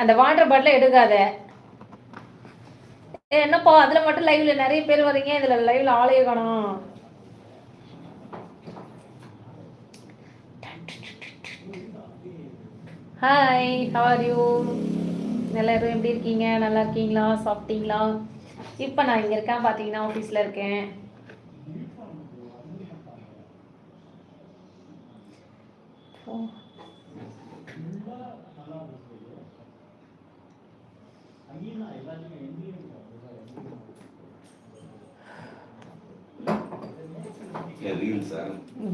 அந்த வாட்டர் பாட்டிலை எடுக்காத. ஏ, என்னப்பா அதில் மட்டும் லைவ்ல நிறைய பேர் வரீங்க இதில் லைவ்ல ஆளையே காணும். ஹாய் ஹவர் யூ எல்லாரும் எப்படி இருக்கீங்க? நல்லா இருக்கீங்களா? சாப்பிட்டீங்களா? இப்போ நான் இங்கே இருக்கேன் பார்த்தீங்கன்னா ஆஃபீஸில் இருக்கேன். ஓ.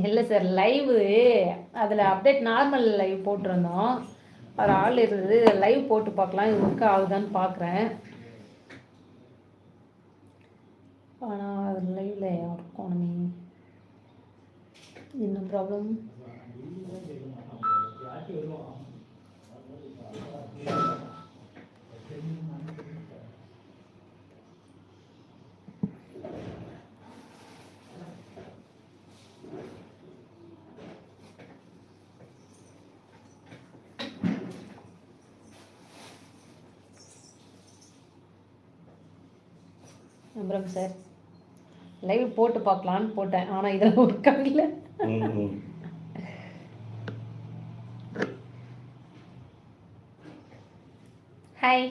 இல்லை சார் லைவு அதில் அப்டேட் நார்மல் லைவ் போட்டிருந்தோம். ஒரு ஆள் இருந்தது. லைவ் போட்டு பார்க்கலாம். இது ஒர்க் ஆகுதான்னு பார்க்குறேன். ஆனால் லைவில் இருக்கணுமே? என்ன ப்ராப்ளம் அப்புறம் சார் லைவ் போட்டு பார்க்கலான்னு போட்டேன். ஆனால் இதில் ஒர்க் ஆகல. ஹாய்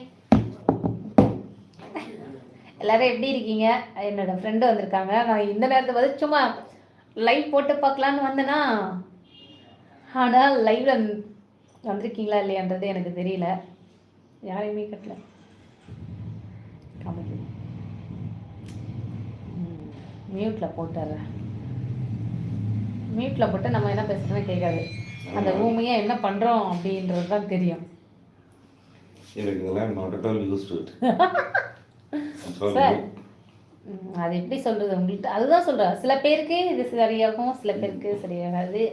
எல்லாரும் எப்படி இருக்கீங்க? என்னோட ஃப்ரெண்டு வந்திருக்காங்க. நான் இந்த நேரத்தை பார்த்து சும்மா லைவ் போட்டு பார்க்கலான்னு வந்தேனா ஆனால் லைவ்ல வந்திருக்கீங்களா இல்லையான்றது எனக்கு தெரியல. யாரையுமே கட்டல. மியூட்டில் போட்டுறேன். மியூட்டில் போட்டு நம்ம என்ன பேசுகிறோன்னு கேட்காது. அந்த ஊமையாக என்ன பண்ணுறோம் அப்படின்றது தான் தெரியும். சார் அது எப்படி சொல்றது உங்கள்கிட்ட அதுதான் சொல்றேன். சில பேருக்கு இது சரியாகும் சில பேருக்கு சரியாகாது.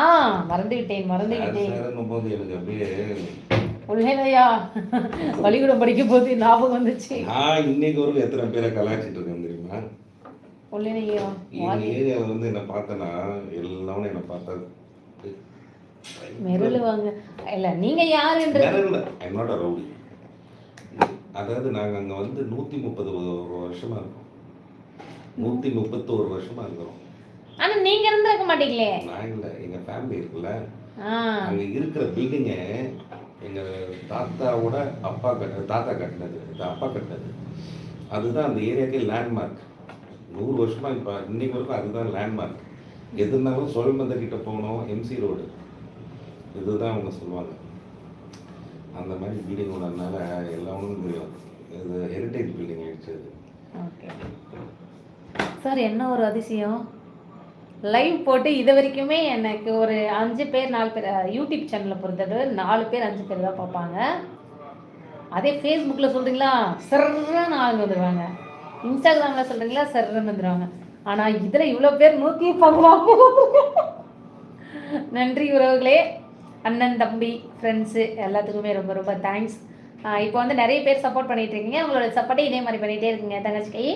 ஆ மறந்து விட்டேன் மறந்து விட்டேன் உள்ளேலையா பள்ளிக்கூடம் படிக்கும் போது ஞாபகம் வந்துச்சு. நான் இன்னைக்கு வரைக்கும் எத்தனை பேரை கலாய்ச்சிட்டு இருக்கேன் தெரியுமா? இந்த ஏரியாவில் வந்து என்னை பார்த்தேன்னா எல்லாமே என்னை பார்த்தா மெருளுவாங்க இல்ல நீங்க யாருன்றது? மிரள. என்னோட ரவுடி அதாவது நாங்கள் அங்கே வந்து நூற்றி முப்பது வருஷமா இருக்கோம். நூற்றி முப்பத்தோரு வருஷமா இருக்கிறோம். ஆனா நீங்க இருந்திருக்க மாட்டீங்களே. நான் இல்லை. எங்கள் ஃபேமிலி இருக்குல்ல. அங்கே இருக்கிற பில்டிங்கை எங்கள் தாத்தாவோட அப்பா கட்ட தாத்தா கட்டினது அப்பா கட்டினது. அதுதான் அந்த ஏரியாக்கே லேண்ட்மார்க் நூறு வருஷமா இப்போ இன்னைக்கு வரைக்கும் அதுதான் லேண்ட்மார்க் எது இருந்தாலும் சோழமந்த கிட்ட போகணும் எம்சி ரோடு. இதுதான் அவங்க சொல்லுவாங்க. அந்த மாதிரி பில்டிங் ஒன்றதுனால எல்லாமே தெரியும். இது ஹெரிட்டேஜ் பில்டிங் ஆயிடுச்சு சார் என்ன ஒரு அதிசயம்? லைவ் போட்டு இது வரைக்குமே எனக்கு ஒரு அஞ்சு பேர் நாலு பேர் யூடியூப் சேனலை பொறுத்தது நாலு பேர் அஞ்சு பேர் தான் பார்ப்பாங்க. அதே ஃபேஸ்புக்கில் சொல்கிறீங்களா சர்றன்னு ஆளுங்க வந்துடுவாங்க இன்ஸ்டாகிராமில் சொல்கிறீங்களா சர்றன்னு வந்துடுவாங்க ஆனால் இதில் இவ்வளோ பேர் நூற்றி பதினாலு நன்றி உறவுகளே. அண்ணன் தம்பி ஃப்ரெண்ட்ஸு எல்லாத்துக்குமே ரொம்ப ரொம்ப தேங்க்ஸ் இப்போ வந்து நிறைய பேர் சப்போர்ட் பண்ணிகிட்டு இருக்கீங்க. உங்களோட சப்போர்ட்டை இதே மாதிரி பண்ணிகிட்டே இருக்குங்க தங்கச்சி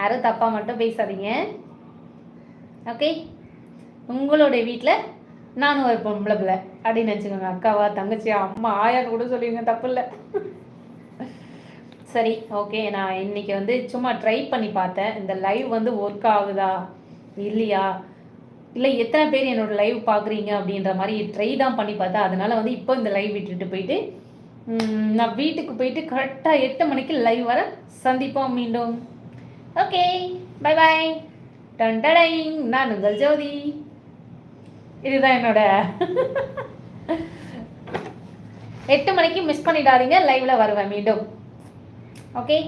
யாரும் தப்பாக மட்டும் பேசாதீங்க. ஓகே உங்களுடைய வீட்டில் நானும் ஒரு பொம்பளை பிள்ளை அப்படின்னு நினச்சிக்கோங்க அக்காவா தங்கச்சியா அம்மா ஆயான்னு கூட சொல்லிடுங்க. தப்பு இல்லை. சரி ஓகே நான் இன்னைக்கு வந்து சும்மா ட்ரை பண்ணி பார்த்தேன். இந்த லைவ் வந்து ஒர்க் ஆகுதா? இல்லையா? இல்லை எத்தனை பேர் என்னோட லைவ் பார்க்குறீங்க அப்படின்ற மாதிரி ட்ரை தான் பண்ணி பார்த்தேன். அதனால் வந்து இப்போ இந்த லைவ் விட்டுட்டு போயிட்டு நான் வீட்டுக்கு போயிட்டு கரெக்டாக எட்டு மணிக்கு லைவ் வர சந்திப்போம் மீண்டும். ஓகே பை பாய் டண்டடைங் நான் உங்கள் ஜோதி. இதுதான் என்னோட. எட்டு மணிக்கு மிஸ் பண்ணிடாதீங்க லைவ்ல வருவேன் மீண்டும். ஓகே